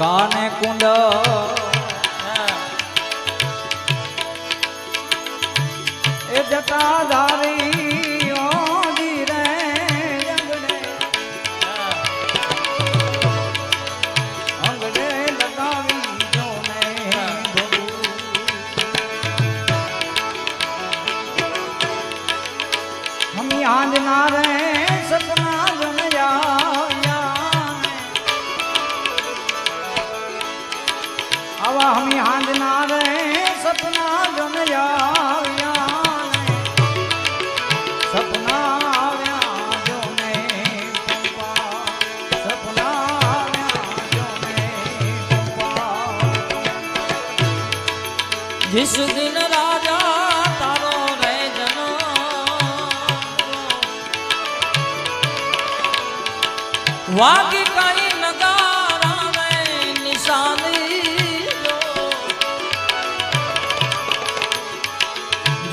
કાને કુંડ એ જટા હમી આંજ ના રે સપના જનયા સપના આવ્યા જો ને પંપા સપના આવ્યા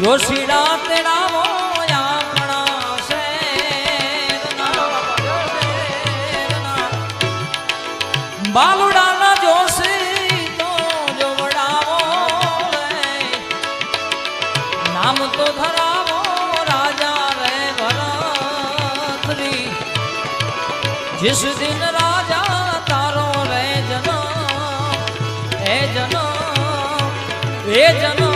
ડોસીડા તેડા મોયા આપણા શેરના બાલુડાના જોશી તો જોવડાવો નામ તો ધરાવો રાજા રે ભરતરી. જીસ દિન રાજા તારો રે જન એ જન એ જન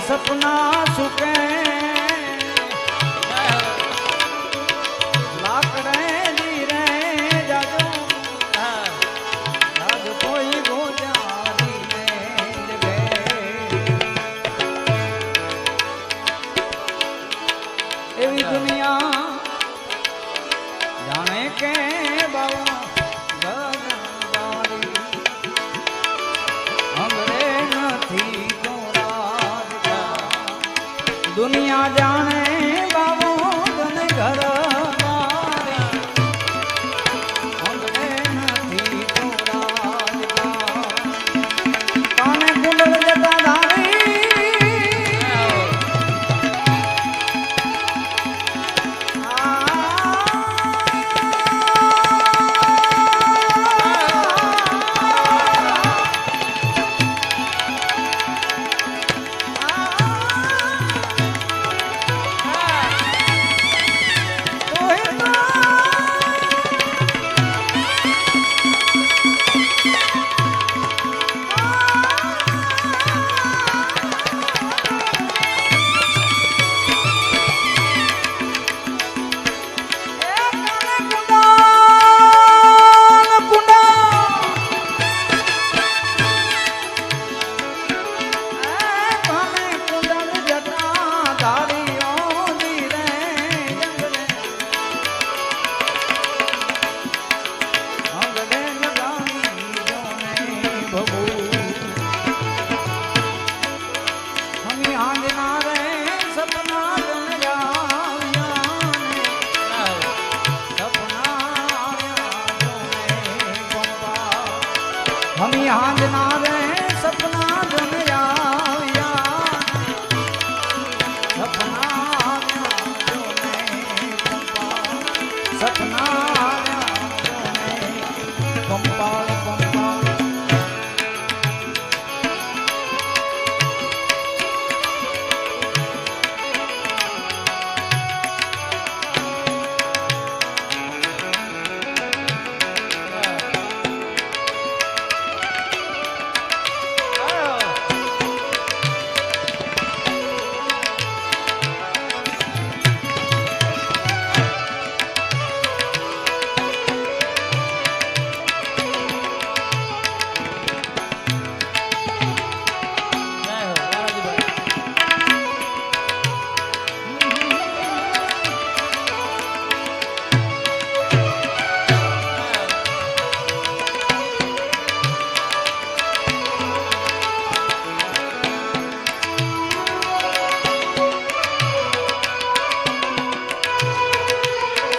સપના સુકે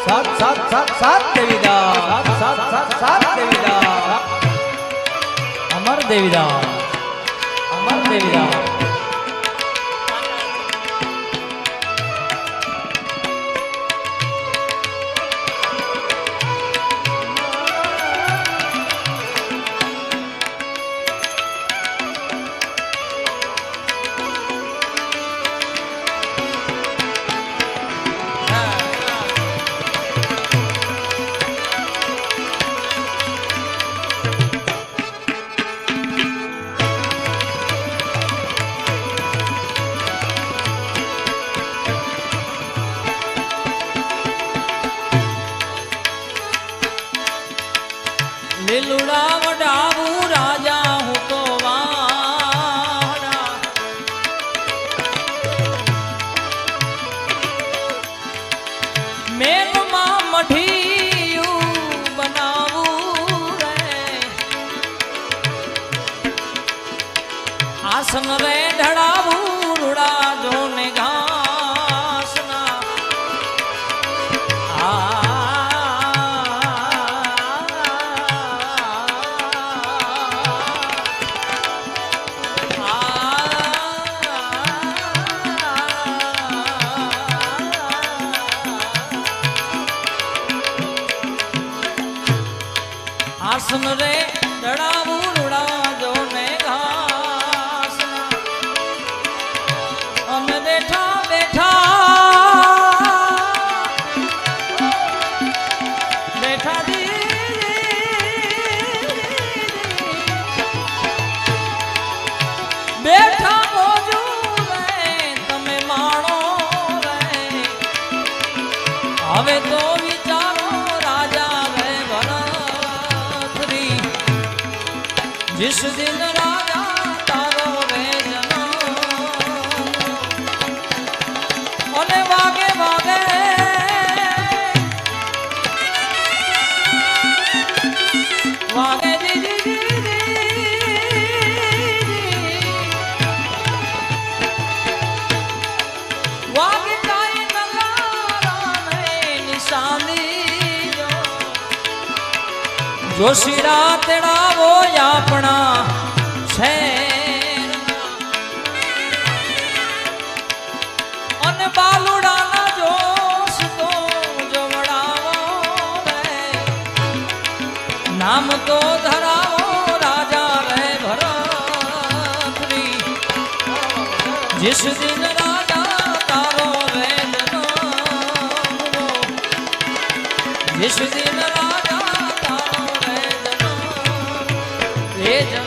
સાત સાત સાત સાત દેવીદા. સાત સાત સાત સાત દેવીદા. અમર દેવીદા. અમર દેવીદા. lular. આસન રે દડાવું 全世界 જોશીરા તેડાવો આપણા છે અને બાલુડાના જોશ તો જોવડાવો નામ તો ધરાવો રાજા રે ભરતરી. જીસ દિન રાજા તારો રે જીસ દિન Hey,